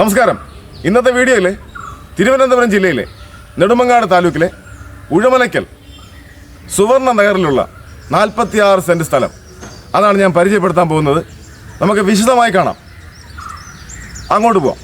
നമസ്കാരം. ഇന്നത്തെ വീഡിയോയിൽ തിരുവനന്തപുരം ജില്ലയിലെ നെടുമങ്ങാട് താലൂക്കിലെ ഉഴമലയ്ക്കൽ സുവർണ നഗറിലുള്ള നാൽപ്പത്തിയാറ് സെന്റ് സ്ഥലം. അതാണ് ഞാൻ പരിചയപ്പെടുത്താൻ പോകുന്നത്. നമുക്ക് വിശദമായി കാണാം. അങ്ങോട്ട് പോവാം.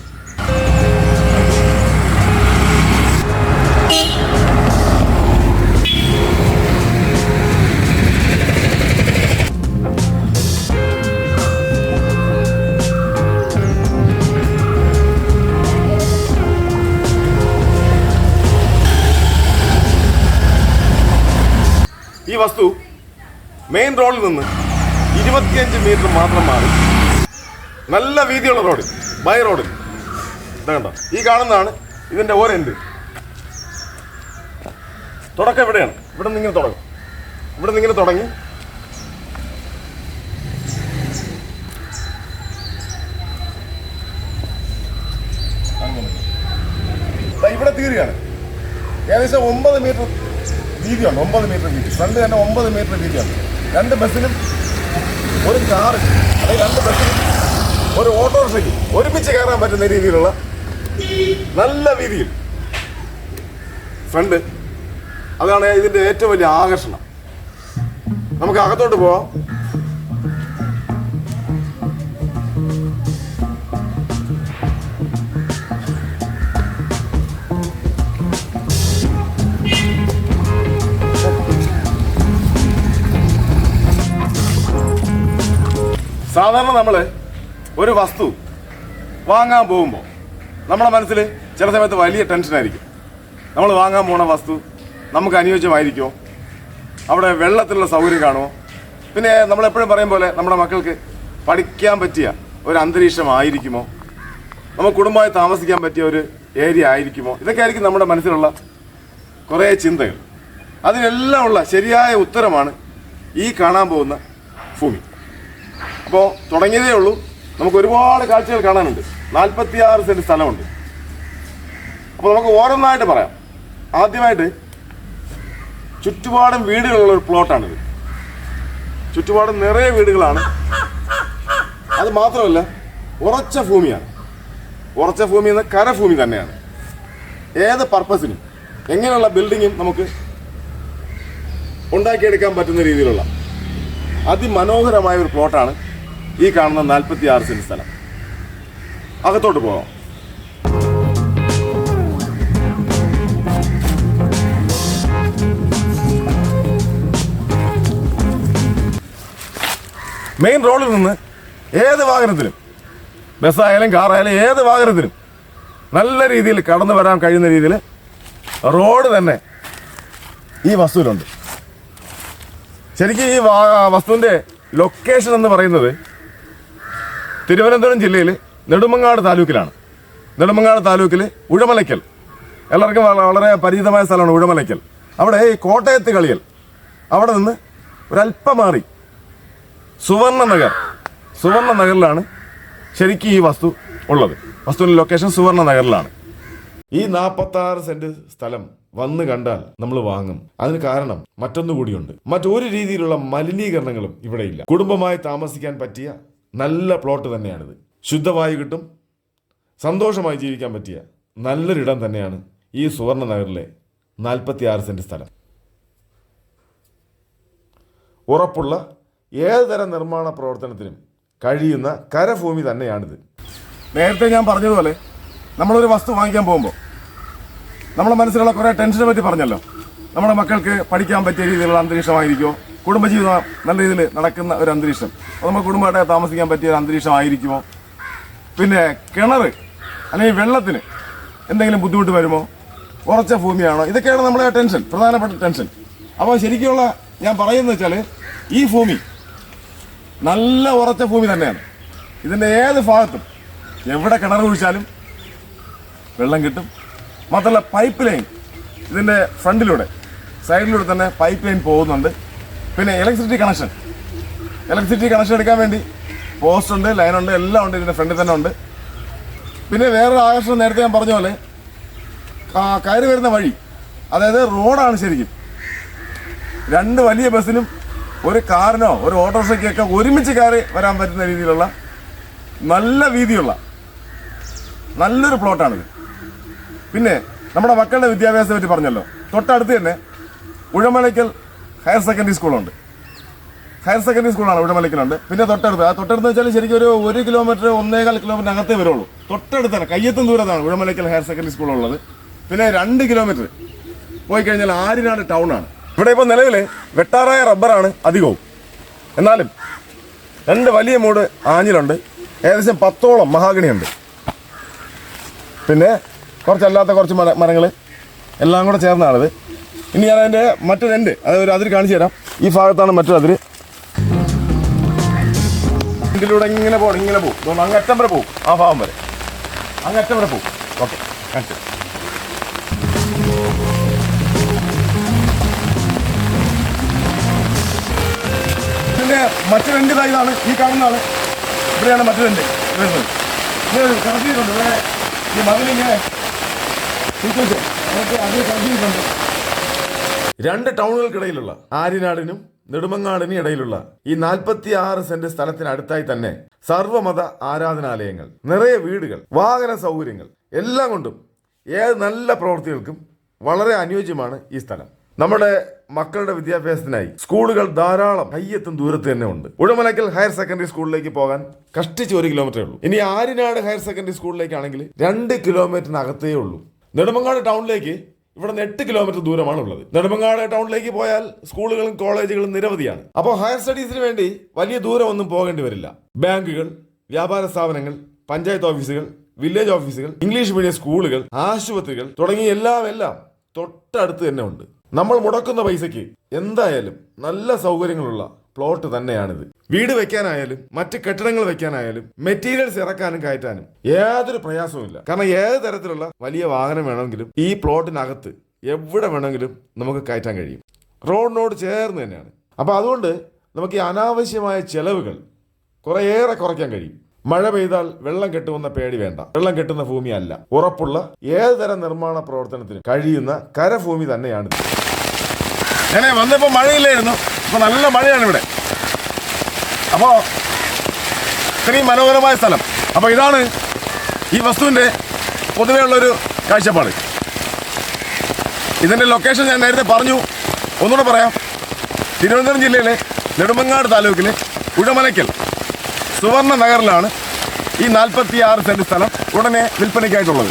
ഈ വസ്തു മെയിൻ റോഡിൽ നിന്ന് ഇരുപത്തിയഞ്ച് മീറ്റർ മാത്രം മാറി. നല്ല വീതിയുള്ള റോഡ് ബൈ റോഡിൽ ഇതാ കണ്ടോ? ഈ കാണുന്നതാണ് ഇതിന്റെ ഓരെൻഡ് തുടക്കം എവിടെയാണ് ഇവിടെ നിന്ന് ഇങ്ങനെ തുടങ്ങും. ഇവിടെ നിന്ന് ഇങ്ങനെ തുടങ്ങി. ഇവിടെ തീരുകയാണ്. ഏകദേശം ഒമ്പത് മീറ്റർ വീതിയുണ്ട് ഒമ്പത് മീറ്റർ വീതി. ഫ്രണ്ട് തന്നെ ഒമ്പത് മീറ്റർ വീതിയാണ്. രണ്ട് ബസ്സിലും ഒരു കാറ് അല്ലെങ്കിൽ രണ്ട് ബസ്സിലും ഒരു ഓട്ടോറിക്ഷയ്ക്ക് ഒരുമിച്ച് കയറാൻ പറ്റുന്ന രീതിയിലുള്ള നല്ല വീതിയിൽ ഫ്രണ്ട് അതാണ് ഇതിന്റെ ഏറ്റവും വലിയ ആകർഷണം. നമുക്ക് അകത്തോട്ട് പോവാം. സാധാരണ നമ്മൾ ഒരു വസ്തു വാങ്ങാൻ പോകുമ്പോൾ നമ്മുടെ മനസ്സിൽ ചില സമയത്ത് വലിയ ടെൻഷനായിരിക്കും നമ്മൾ വാങ്ങാൻ പോണ വസ്തു നമുക്ക് അനുയോജ്യമായിരിക്കുമോ അവിടെ വെള്ളത്തിലുള്ള സൗകര്യം കാണുമോ പിന്നെ നമ്മൾ എപ്പോഴും പറയും പോലെ നമ്മുടെ മക്കൾക്ക് പഠിക്കാൻ പറ്റിയ ഒരു അന്തരീക്ഷമായിരിക്കുമോ നമുക്ക് കുടുംബമായി താമസിക്കാൻ പറ്റിയ ഒരു ഏരിയ ആയിരിക്കുമോ? ഇതൊക്കെ ആയിരിക്കും നമ്മുടെ മനസ്സിലുള്ള കുറേ ചിന്തകൾ. അതിനെല്ലാം ഉള്ള ശരിയായ ഉത്തരമാണ് ഈ കാണാൻ പോകുന്ന ഭൂമി. അപ്പോൾ തുടങ്ങിയതേ ഉള്ളൂ. നമുക്ക് ഒരുപാട് കാഴ്ചകൾ കാണാനുണ്ട്. നാൽപ്പത്തിയാറ് സെന്റ് സ്ഥലമുണ്ട്. അപ്പോൾ നമുക്ക് ഓരോന്നായിട്ട് പറയാം. ആദ്യമായിട്ട് ചുറ്റുപാടും വീടുകളുള്ള ഒരു പ്ലോട്ടാണിത്. ചുറ്റുപാടും നിറയെ വീടുകളാണ്. അത് മാത്രമല്ല ഉറച്ച ഭൂമിയാണ്. ഉറച്ച ഭൂമി എന്ന കരഭൂമി തന്നെയാണ്. ഏത് പർപ്പസിനും എങ്ങനെയുള്ള ബിൽഡിങ്ങും നമുക്ക് ഉണ്ടാക്കിയെടുക്കാൻ പറ്റുന്ന രീതിയിലുള്ള അതിമനോഹരമായ ഒരു പ്ലോട്ടാണ് ഈ കാണുന്ന നാൽപ്പത്തി ആറ് സെന്റ് സ്ഥലം. അകത്തോട്ട് പോവാം. മെയിൻ റോഡിൽ നിന്ന് ഏത് വാഹനത്തിലും ബസ്സായാലും കാറായാലും ഏത് വാഹനത്തിലും നല്ല രീതിയിൽ കടന്നു വരാൻ കഴിയുന്ന രീതിയിൽ റോഡ് തന്നെ ഈ വസ്തുവിലുണ്ട്. ശരിക്കും ഈ വാ- വസ്തുവിന്റെ ലൊക്കേഷൻ എന്ന് പറയുന്നത് തിരുവനന്തപുരം ജില്ലയിൽ നെടുമങ്ങാട് താലൂക്കിലാണ്. നെടുമങ്ങാട് താലൂക്കിൽ ഉഴമലയ്ക്കൽ. എല്ലാവർക്കും വളരെ പരിചിതമായ സ്ഥലമാണ് ഉഴമലയ്ക്കൽ. അവിടെ ഈ കോട്ടയത്ത് കളിയൽ അവിടെ നിന്ന് ഒരല്പം മാറി സുവർണ നഗർ സുവർണ നഗറിലാണ് ശരിക്കും ഈ വസ്തു ഉള്ളത്. വസ്തുവിന്റെ ലൊക്കേഷൻ സുവർണ നഗറിലാണ്. ഈ നാൽപ്പത്തി ആറ് സെന്റ് സ്ഥലം വന്നു കണ്ടാൽ നമ്മൾ വാങ്ങും. അതിന് കാരണം മറ്റൊന്നുകൂടിയുണ്ട്. മറ്റൊരു രീതിയിലുള്ള മലിനീകരണങ്ങളും ഇവിടെ ഇല്ല. കുടുംബമായി താമസിക്കാൻ പറ്റിയ നല്ല പ്ലോട്ട് തന്നെയാണിത്. ശുദ്ധവായു കിട്ടും. സന്തോഷമായി ജീവിക്കാൻ പറ്റിയ നല്ലൊരിടം തന്നെയാണ് ഈ സുവർണ നഗറിലെ നാൽപ്പത്തി ആറ് സെന്റ് സ്ഥലം. ഉറപ്പുള്ള ഏതുതരം നിർമ്മാണ പ്രവർത്തനത്തിനും കഴിയുന്ന കരഭൂമി തന്നെയാണിത്. നേരത്തെ ഞാൻ പറഞ്ഞതുപോലെ നമ്മളൊരു വസ്തു വാങ്ങിക്കാൻ പോകുമ്പോൾ നമ്മുടെ മനസ്സിലുള്ള കുറേ ടെൻഷനെ പറ്റി പറഞ്ഞല്ലോ. നമ്മുടെ മക്കൾക്ക് പഠിക്കാൻ പറ്റിയ രീതിയിലുള്ള അന്തരീക്ഷമായിരിക്കുമോ കുടുംബജീവിതം നല്ല രീതിയിൽ നടക്കുന്ന ഒരു അന്തരീക്ഷം. നമ്മുടെ കുടുംബമായിട്ട് താമസിക്കാൻ പറ്റിയ ഒരു അന്തരീക്ഷമായിരിക്കുമോ? പിന്നെ കിണർ അല്ലെങ്കിൽ വെള്ളത്തിന് എന്തെങ്കിലും ബുദ്ധിമുട്ട് വരുമോ? ഉറച്ച ഭൂമിയാണോ? ഇതൊക്കെയാണ് നമ്മുടെ ടെൻഷൻ പ്രധാനപ്പെട്ട ടെൻഷൻ. അപ്പോൾ ശരിക്കുള്ള ഞാൻ പറയുന്നത് വെച്ചാൽ ഈ ഭൂമി നല്ല ഉറച്ച ഭൂമി തന്നെയാണ്. ഇതിന്റെ ഏത് ഭാഗത്തും എവിടെ കിണർ കുഴിച്ചാലും വെള്ളം കിട്ടും. മാത്രമല്ല പൈപ്പ് ലൈൻ ഇതിന്റെ ഫ്രണ്ടിലൂടെ സൈഡിലൂടെ തന്നെ പൈപ്പ് ലൈൻ പോകുന്നുണ്ട്. പിന്നെ ഇലക്ട്രിസിറ്റി കണക്ഷൻ ഇലക്ട്രിസിറ്റി കണക്ഷൻ എടുക്കാൻ വേണ്ടി. പോസ്റ്റ് ഉണ്ട് ലൈനുണ്ട് എല്ലാം ഉണ്ട് ഇതിന്റെ ഫ്രണ്ടിൽ തന്നെ ഉണ്ട്. പിന്നെ വേറൊരു ആകർഷണം നേരത്തെ ഞാൻ പറഞ്ഞ പോലെ കയറി വരുന്ന വഴി അതായത് റോഡാണ് ശരിക്കും. രണ്ട് വലിയ ബസ്സിനും ഒരു കാറിനോ ഒരു ഓട്ടോറിക്ഷയ്ക്കൊക്കെ ഒരുമിച്ച് കയറി വരാൻ പറ്റുന്ന രീതിയിലുള്ള നല്ല വീതിയുള്ള നല്ലൊരു പ്ലോട്ടാണിത് പിന്നെ നമ്മുടെ മക്കളുടെ വിദ്യാഭ്യാസത്തെ പറ്റി പറഞ്ഞല്ലോ. തൊട്ടടുത്ത് തന്നെ ഉഴമലയ്ക്കൽ ഹയർ സെക്കൻഡറി സ്കൂളുണ്ട് ഹയർ സെക്കൻഡറി സ്കൂളാണ് ഉഴമലക്കിലുണ്ട് പിന്നെ തൊട്ടടുത്ത്. ആ തൊട്ടടുത്ത് വെച്ചാൽ ശരിക്കും ഒരു ഒരു കിലോമീറ്റർ ഒന്നേകാൽ കിലോമീറ്റർ അകത്തേ വരുള്ളൂ തൊട്ടടുത്താണ്. കയ്യത്തും ദൂരത്താണ് ഉഴമലയ്ക്കൽ ഹയർ സെക്കൻഡറി സ്കൂളുള്ളത്. പിന്നെ രണ്ട് കിലോമീറ്റർ. പോയി കഴിഞ്ഞാൽ ആര്യനാട് ടൗൺ ആണ്. ഇവിടെ ഇപ്പോൾ നിലവിൽ വെട്ടാറായ റബ്ബറാണ് അധികവും. എന്നാലും രണ്ട് വലിയ മൂട് ആഞ്ഞിലുണ്ട്. ഏകദേശം പത്തോളം മഹാഗണിയുണ്ട്. പിന്നെ കുറച്ചല്ലാത്ത കുറച്ച് മര മരങ്ങൾ എല്ലാം കൂടെ ചേർന്നാണിത്. ഇനി ഞാൻ അതിന്റെ മറ്റൊരു എൻഡ് അതായത് അതിര് കാണിച്ചു തരാം. ഈ ഭാഗത്താണ് മറ്റൊരു അതിര്. ഇതിലൂടെ ഇങ്ങനെ പോകണം ഇങ്ങനെ പോകും അങ്ങറ്റം വരെ പോകും ആ ഭാഗം വരെ. അങ്ങറ്റം വരെ പോകും ഓക്കെ കാണിച്ചു ഇതിന്റെ മറ്റു രണ്ട് ഇതാണ് ഈ കാണുന്നതാണ്. ഇവിടെയാണ് മറ്റു രണ്ട് ഇത് കറക്കിയിട്ടുണ്ട് ഇവിടെ ഈ മതിലിങ്ങനെ രണ്ട് ടൗണുകൾക്കിടയിലുള്ള ആര്യനാടിനും നെടുമങ്ങാടിനും ഇടയിലുള്ള ഈ നാൽപ്പത്തി ആറ് സെന്റ് സ്ഥലത്തിനടുത്തായി തന്നെ സർവമത ആരാധനാലയങ്ങൾ നിറയെ വീടുകൾ വാഹന സൗകര്യങ്ങൾ എല്ലാം കൊണ്ടും ഏത് നല്ല പ്രവൃത്തികൾക്കും വളരെ അനുയോജ്യമാണ് ഈ സ്ഥലം. നമ്മുടെ മക്കളുടെ വിദ്യാഭ്യാസത്തിനായി സ്കൂളുകൾ ധാരാളം കയ്യെത്തും ദൂരത്ത് തന്നെ ഉണ്ട്. ഉഴമലക്കൽ ഹയർ സെക്കൻഡറി സ്കൂളിലേക്ക് പോകാൻ കഷ്ടിച്ച് ഒരു കിലോമീറ്ററേ ഉള്ളൂ. ഇനി ആര്യനാട് ഹയർ സെക്കൻഡറി സ്കൂളിലേക്കാണെങ്കിൽ രണ്ട് കിലോമീറ്ററിനകത്തേ ഉള്ളൂ. നെടുമങ്ങാട് ടൗണിലേക്ക് ഇവിടെ നിന്ന് എട്ട് കിലോമീറ്റർ ദൂരമാണ് ഉള്ളത് നെടുമങ്ങാട് ടൗണിലേക്ക് പോയാൽ സ്കൂളുകളും കോളേജുകളും നിരവധിയാണ്. അപ്പോൾ ഹയർ സ്റ്റഡീസിന് വേണ്ടി വലിയ ദൂരം ഒന്നും പോകേണ്ടി വരില്ല. ബാങ്കുകൾ വ്യാപാര സ്ഥാപനങ്ങൾ പഞ്ചായത്ത് ഓഫീസുകൾ വില്ലേജ് ഓഫീസുകൾ ഇംഗ്ലീഷ് മീഡിയം സ്കൂളുകൾ ആശുപത്രികൾ തുടങ്ങിയ എല്ലാം എല്ലാം തൊട്ടടുത്ത് തന്നെ ഉണ്ട്. നമ്മൾ മുടക്കുന്ന പൈസയ്ക്ക് എന്തായാലും നല്ല സൗകര്യങ്ങളുള്ള പ്ലോട്ട് തന്നെയാണിത്. വീട് വെക്കാനായാലും മറ്റ് കെട്ടിടങ്ങൾ വെക്കാനായാലും മെറ്റീരിയൽസ് ഇറക്കാനും കയറ്റാനും യാതൊരു പ്രയാസവുമില്ല. കാരണം ഏത് തരത്തിലുള്ള വലിയ വാഹനം വേണമെങ്കിലും ഈ പ്ലോട്ടിനകത്ത് എവിടെ വേണമെങ്കിലും നമുക്ക് കയറ്റാൻ കഴിയും. റോഡിനോട് ചേർന്ന് തന്നെയാണ്. അപ്പോൾ അതുകൊണ്ട് നമുക്ക് ഈ അനാവശ്യമായ ചെലവുകൾ കുറേയേറെ കുറയ്ക്കാൻ കഴിയും. മഴ പെയ്താൽ വെള്ളം കെട്ടുമെന്ന പേടി വേണ്ട. വെള്ളം കെട്ടുന്ന ഭൂമിയല്ല ഉറപ്പുള്ള ഏത് തരം നിർമ്മാണ പ്രവർത്തനത്തിനും കഴിയുന്ന കരഭൂമി തന്നെയാണിത് ഞാൻ വന്നപ്പോൾ മഴയില്ലായിരുന്നു. ഇപ്പൊ നല്ല മഴയാണ് ഇവിടെ. അപ്പോ ഇത്രയും മനോഹരമായ സ്ഥലം. അപ്പൊ ഇതാണ് ഈ വസ്തുവിന്റെ പൊതുവേ ഉള്ളൊരു കാഴ്ചപ്പാട്. ഇതിന്റെ ലൊക്കേഷൻ ഞാൻ നേരത്തെ പറഞ്ഞു. ഒന്നുകൂടെ പറയാം. തിരുവനന്തപുരം ജില്ലയിലെ നെടുമങ്ങാട് താലൂക്കിലെ ഉഴമലയ്ക്കൽ സുവർണ നഗറിലാണ് ഈ നാൽപ്പത്തി ആറ് സെന്റ് സ്ഥലം ഉടനെ വിൽപ്പനയ്ക്കായിട്ടുള്ളത്.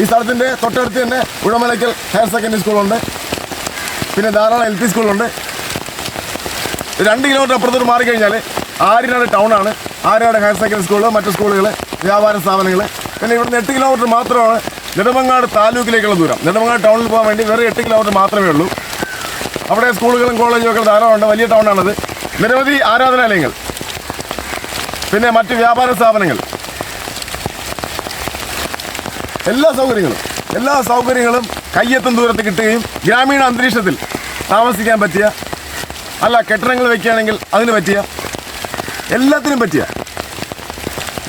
ഈ സ്ഥലത്തിന്റെ തൊട്ടടുത്ത് തന്നെ ഉഴമലയ്ക്കൽ ഹയർ സെക്കൻഡറി സ്കൂളുണ്ട്. പിന്നെ ധാരാളം എൽ പി സ്കൂളുണ്ട്. രണ്ട് കിലോമീറ്റർ അപ്പുറത്തോട്ട് മാറിക്കഴിഞ്ഞാൽ ആര്യനാട് ടൗണാണ് ആര്യനാട് ഹയർ സെക്കൻഡറി സ്കൂൾ മറ്റു സ്കൂളുകൾ വ്യാപാര സ്ഥാപനങ്ങൾ പിന്നെ ഇവിടുന്ന് എട്ട് കിലോമീറ്റർ മാത്രമാണ് നെടുമങ്ങാട് താലൂക്കിലേക്കുള്ള ദൂരം. നെടുമങ്ങാട് ടൗണിൽ പോകാൻ വേണ്ടി വെറും എട്ട് കിലോമീറ്റർ മാത്രമേ ഉള്ളൂ. അവിടെ സ്കൂളുകളും കോളേജും ഒക്കെ ധാരാളമുണ്ട്. വലിയ ടൗണാണത് നിരവധി ആരാധനാലയങ്ങൾ. പിന്നെ മറ്റ് വ്യാപാര സ്ഥാപനങ്ങൾ. എല്ലാ സൗകര്യങ്ങളും എല്ലാ സൗകര്യങ്ങളും കയ്യെത്തും ദൂരത്ത് കിട്ടുകയും ഗ്രാമീണ അന്തരീക്ഷത്തിൽ താമസിക്കാൻ പറ്റിയ അല്ല കെട്ടിടങ്ങൾ വെക്കുകയാണെങ്കിൽ അതിന് പറ്റിയ? എല്ലാത്തിനും പറ്റിയ.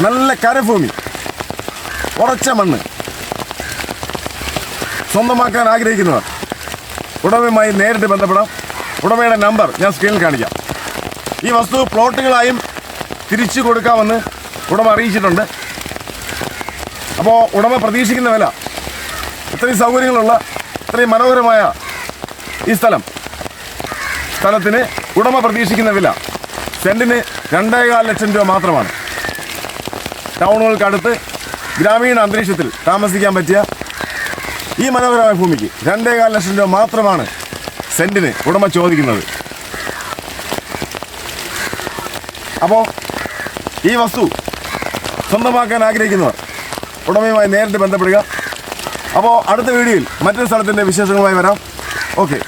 നല്ല കരഭൂമി. ഉറച്ച മണ്ണ്. സ്വന്തമാക്കാൻ ആഗ്രഹിക്കുന്നവർ ഉടമയുമായി നേരിട്ട് ബന്ധപ്പെടാം. ഉടമയുടെ നമ്പർ ഞാൻ സ്ക്രീനിൽ കാണിക്കാം. ഈ വസ്തു പ്ലോട്ടുകളായും തിരിച്ചു കൊടുക്കാമെന്ന് ഉടമ അറിയിച്ചിട്ടുണ്ട്. അപ്പോൾ ഉടമ പ്രതീക്ഷിക്കുന്ന വില ഇത്രയും സൗകര്യങ്ങളുള്ള ഇത്രയും മനോഹരമായ ഈ സ്ഥലം. സ്ഥലത്തിന് ഉടമ പ്രതീക്ഷിക്കുന്ന വില. സെന്റിന് രണ്ടേകാൽ ലക്ഷം രൂപ മാത്രമാണ്. ടൗണുകൾക്കടുത്ത് ഗ്രാമീണ അന്തരീക്ഷത്തിൽ താമസിക്കാൻ പറ്റിയ ഈ മനോഹരമായ ഭൂമിക്ക് രണ്ടേകാൽ ലക്ഷം രൂപ മാത്രമാണ് സെന്റിന് ഉടമ ചോദിക്കുന്നത്. അപ്പോൾ ഈ വസ്തു സ്വന്തമാക്കാൻ ആഗ്രഹിക്കുന്നവർ ഉടമയുമായി നേരിട്ട് ബന്ധപ്പെടുക. അപ്പോൾ അടുത്ത വീഡിയോയിൽ മറ്റൊരു സ്ഥലത്തിന്റെ വിശേഷങ്ങളുമായി വരാം. ഓക്കെ.